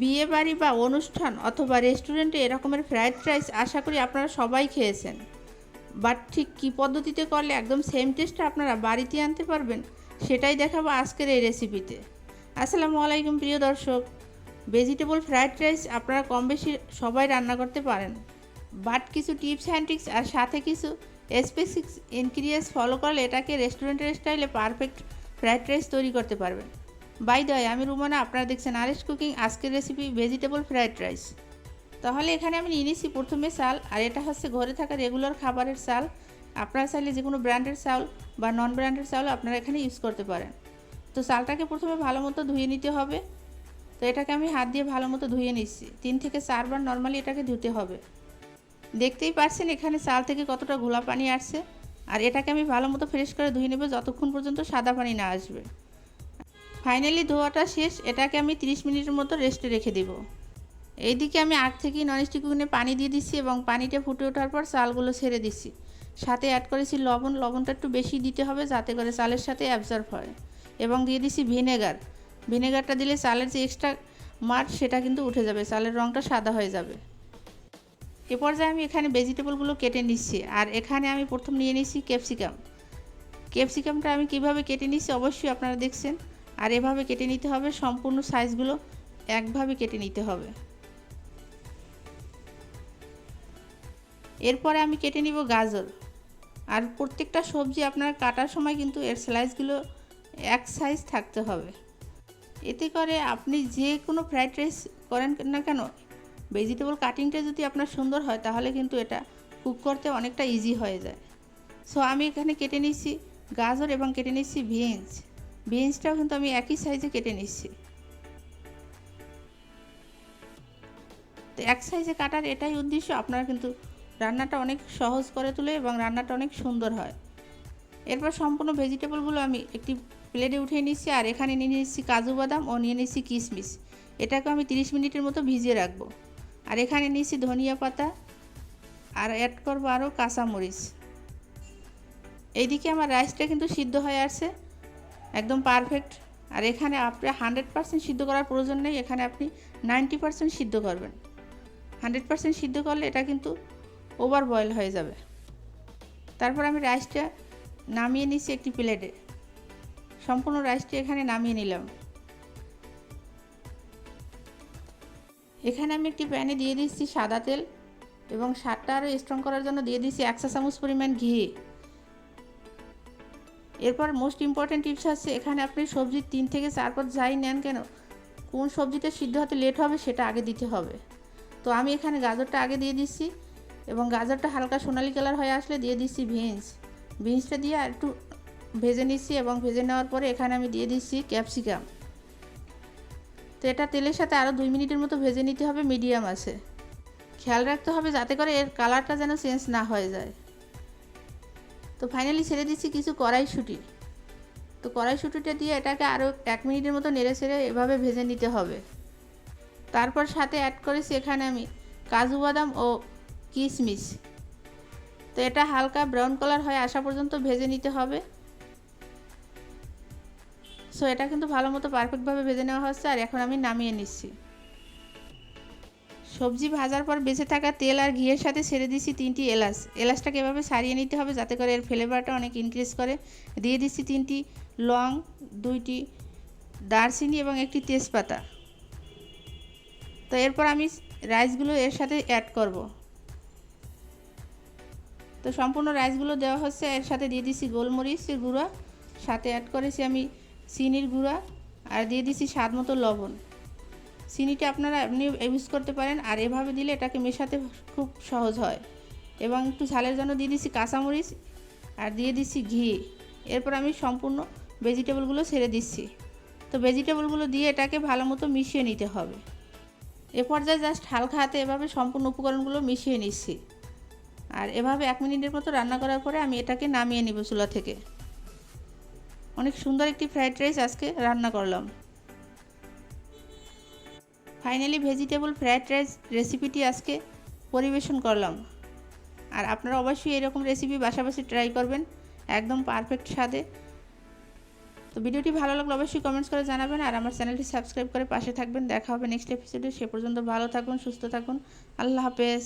বিয়ে বাড়ি বা অনুষ্ঠান অথবা রেস্টুরেন্টে এরকমের ফ্রায়েড রাইস আশা করি আপনারা সবাই খেয়েছেন। বাট ঠিক কী পদ্ধতিতে করলে একদম সেম টেস্টটা আপনারা বাড়িতে আনতে পারবেন, সেটাই দেখাবো আজকের এই রেসিপিতে আসসালামু আলাইকুম প্রিয় দর্শক। ভেজিটেবল ফ্রায়েড রাইস আপনারা কম বেশি সবাই রান্না করতে পারেন। বাট কিছু টিপস অ্যান্ড ট্রিক্স আর সাথে কিছু স্পেসিক ইনগ্রিডিয়েন্টস ফলো করলে এটাকে রেস্টুরেন্টের স্টাইলে পারফেক্ট ফ্রায়েড রাইস তৈরি করতে পারবেন। বাই দয় আমি রুমানা, আপনারা দেখছেন আরেস কুকিং আজকের রেসিপি ভেজিটেবল ফ্রাইড রাইস তাহলে এখানে আমি নিয়ে নিয়েছি প্রথমে চাল, আর এটা হচ্ছে ঘরে থাকা রেগুলার খাবারের চাল। আপনারা চাইলে যে কোনো ব্র্যান্ডের চাল বা নন ব্র্যান্ডের চাল আপনারা এখানে ইউজ করতে পারেন। তো চালটাকে প্রথমে ভালো মতো ধুয়ে নিতে হবে। তো এটাকে আমি হাত দিয়ে ভালো মতো ধুয়ে নিচ্ছি। তিন থেকে চারবার নর্মালি এটাকে ধুতে হবে। দেখতেই পারছেন এখানে চাল থেকে কতটা ঘোলা পানি আসছে। আর এটাকে আমি ভালো মতো ফ্রেশ করে ধুয়ে নেব যতক্ষণ পর্যন্ত সাদা পানি না আসবে। ফাইনালি ধোয়াটা শেষ, এটাকে আমি 30 মিনিটের মতো রেস্টে রেখে দেব। এইদিকে আমি আগ থেকেই ননস্টিক উনুনে পানি দিয়ে দিচ্ছি এবং পানিটা ফুটে ওঠার পর চালগুলো ছেড়ে দিচ্ছি। সাথে অ্যাড করেছি লবণ, লবণটা একটু বেশি দিতে হবে যাতে করে চালের সাথে অ্যাবজর্ব হয়। এবং দিয়ে দিচ্ছি ভিনেগার ভিনেগারটা দিলে চালের যে এক্সট্রা মাঠ সেটা কিন্তু উঠে যাবে, চালের রঙটা সাদা হয়ে যাবে। এ পর্যায়ে আমি এখানে ভেজিটেবলগুলো কেটে নিচ্ছি আর এখানে আমি প্রথম নিয়ে নিচ্ছি ক্যাপসিকাম ক্যাপসিকামটা আমি কীভাবে কেটে নিচ্ছি অবশ্যই আপনারা দেখছেন। আর এভাবে কেটে নিতে হবে, সম্পূর্ণ সাইজগুলো একভাবে কেটে নিতে হবে। এরপরে আমি কেটে নিব গাজর। আর প্রত্যেকটা সবজি আপনার কাটার সময় কিন্তু এর স্লাইসগুলো এক সাইজ থাকতে হবে। এতে করে আপনি যে কোনো ফ্রাইড রাইস করেন না কেন ভেজিটেবল কাটিংটা যদি আপনার সুন্দর হয়, তাহলে কিন্তু এটা কুক করতে অনেকটা ইজি হয়ে যায়। সো আমি এখানে কেটে নিচ্ছি গাজর এবং কেটে নিচ্ছি বিনস বিনসটাও কিন্তু আমি একই সাইজে কেটে নিচ্ছি। তো এক সাইজে কাটার এটাই উদ্দেশ্য, আপনারা কিন্তু রান্নাটা অনেক সহজ করে তোলে এবং রান্নাটা অনেক সুন্দর হয়। এরপর সম্পূর্ণ ভেজিটেবলগুলো আমি একটি প্লেটে উঠিয়ে নিচ্ছি আর এখানে নিয়ে নিচ্ছি কাজু বাদাম ও নিয়ে নিচ্ছি কিশমিশ এটাকে আমি 30 মিনিটের মতো ভিজিয়ে রাখব। আর এখানে নিচ্ছি ধনিয়া পাতা আর অ্যাড করব আরও কাঁচামরিচ। এইদিকে আমার রাইসটা কিন্তু সিদ্ধ হয়ে আসছে। একদম পারফেক্ট আর এখানে আপনি হান্ড্রেড পার্সেন্ট সিদ্ধ করার প্রয়োজন নেই, এখানে আপনি নাইনটি পার্সেন্ট সিদ্ধ করবেন। হান্ড্রেড পার্সেন্ট সিদ্ধ করলে এটা কিন্তু ওভার বয়েল হয়ে যাবে। তারপর আমি রাইসটা নামিয়ে নিচ্ছি একটি প্লেটে সম্পূর্ণ রাইসটি এখানে নামিয়ে নিলাম। এখানে আমি একটি প্যানে দিয়ে দিচ্ছি সাদা তেল এবং স্বাদটা আরও স্ট্রং করার জন্য দিয়ে দিচ্ছি একশো চামচ পরিমাণ ঘি। এরপর মোস্ট ইম্পর্ট্যান্ট টিপস হচ্ছে এখানে আপনি সবজির তিন থেকে চার পর যাই নেন কেন, কোন সবজিটা সিদ্ধ হতে লেট হবে সেটা আগে দিতে হবে। তো আমি এখানে গাজরটা আগে দিয়ে দিচ্ছি এবং গাজরটা হালকা সোনালি কালার হয়ে আসলে দিয়ে দিচ্ছি ভিন্স ভিন্সটা দিয়ে আর একটু ভেজে নিচ্ছি এবং ভেজে নেওয়ার পরে এখানে আমি দিয়ে দিচ্ছি ক্যাপসিকাম তো এটা তেলের সাথে আরও দুই মিনিটের মতো ভেজে নিতে হবে মিডিয়াম আছে। খেয়াল রাখতে হবে যাতে করে এর কালারটা যেন চেঞ্জ না হয়ে যায়। তো ফাইনালি ছেড়ে দিচ্ছি কিছু কড়াইশুঁটি। তো কড়াইশুঁটিটা দিয়ে এটাকে আরও এক মিনিটের মতো নেড়ে ছেড়ে এভাবে ভেজে নিতে হবে। তারপর সাথে অ্যাড করেছি এখানে আমি কাজু বাদাম ও কিশমিশ। তো এটা হালকা ব্রাউন কালার হয়ে আসা পর্যন্ত ভেজে নিতে হবে। সো এটা কিন্তু ভালো মতো পারফেক্টভাবে ভেজে নেওয়া হচ্ছে আর এখন আমি নামিয়ে নিচ্ছি। সবজি ভাজার পর বেঁচে থাকা তেল আর ঘিয়ের সাথে ছেড়ে দিচ্ছি তিনটি এলাচ। এলাচটাকে এভাবে সারিয়ে নিতে হবে যাতে করে এর ফ্লেভারটা অনেক ইনক্রিজ করে? দিয়ে দিচ্ছি তিনটি লং, দুইটি দারচিনি এবং একটি তেজপাতা। তো এরপর আমি রাইসগুলো এর সাথে অ্যাড করব। তো সম্পূর্ণ রাইসগুলো দেওয়া হচ্ছে, এর সাথে দিয়ে দিচ্ছি গোলমরিচের গুঁড়া। সাথে অ্যাড করেছি আমি চিনির গুঁড়া। আর দিয়ে দিচ্ছি স্বাদ মতো লবণ। চিনিটা আপনারা এমনি ইউজ করতে পারেন, আর এভাবে দিলে এটাকে মেশাতে খুব সহজ হয়। এবং একটু ঝালের জন্য দিয়ে দিচ্ছি কাঁচামরিচ, আর দিয়ে দিচ্ছি ঘি। এরপর আমি সম্পূর্ণ ভেজিটেবলগুলো ছেড়ে দিচ্ছি। তো ভেজিটেবলগুলো দিয়ে এটাকে ভালো মতো মিশিয়ে নিতে হবে। এ পর্যায়ে জাস্ট হালকা হাতে এভাবে সম্পূর্ণ উপকরণগুলো মিশিয়ে নিচ্ছি। আর এভাবে এক মিনিটের মতো রান্না করার পরে আমি এটাকে নামিয়ে নিব চুলা থেকে। অনেক সুন্দর একটি ফ্রাইড রাইস আজকে রান্না করলাম। ফাইনালি ভেজিটেবল ফ্রায়েড রাইস রেসিপিটি আজকে পরিবেশন করলাম। আর আপনারা অবশ্যই এরকম রেসিপি বাসাবাসি ট্রাই করবেন, একদম পারফেক্ট স্বাদে। তো ভিডিওটি ভালো লাগলে অবশ্যই কমেন্টস করে জানাবেন আর আমার চ্যানেলটি সাবস্ক্রাইব করে পাশে থাকবেন। দেখা হবে নেক্সট এপিসোডে সে পর্যন্ত ভালো থাকুন, সুস্থ থাকুন। আল্লাহ হাফেজ।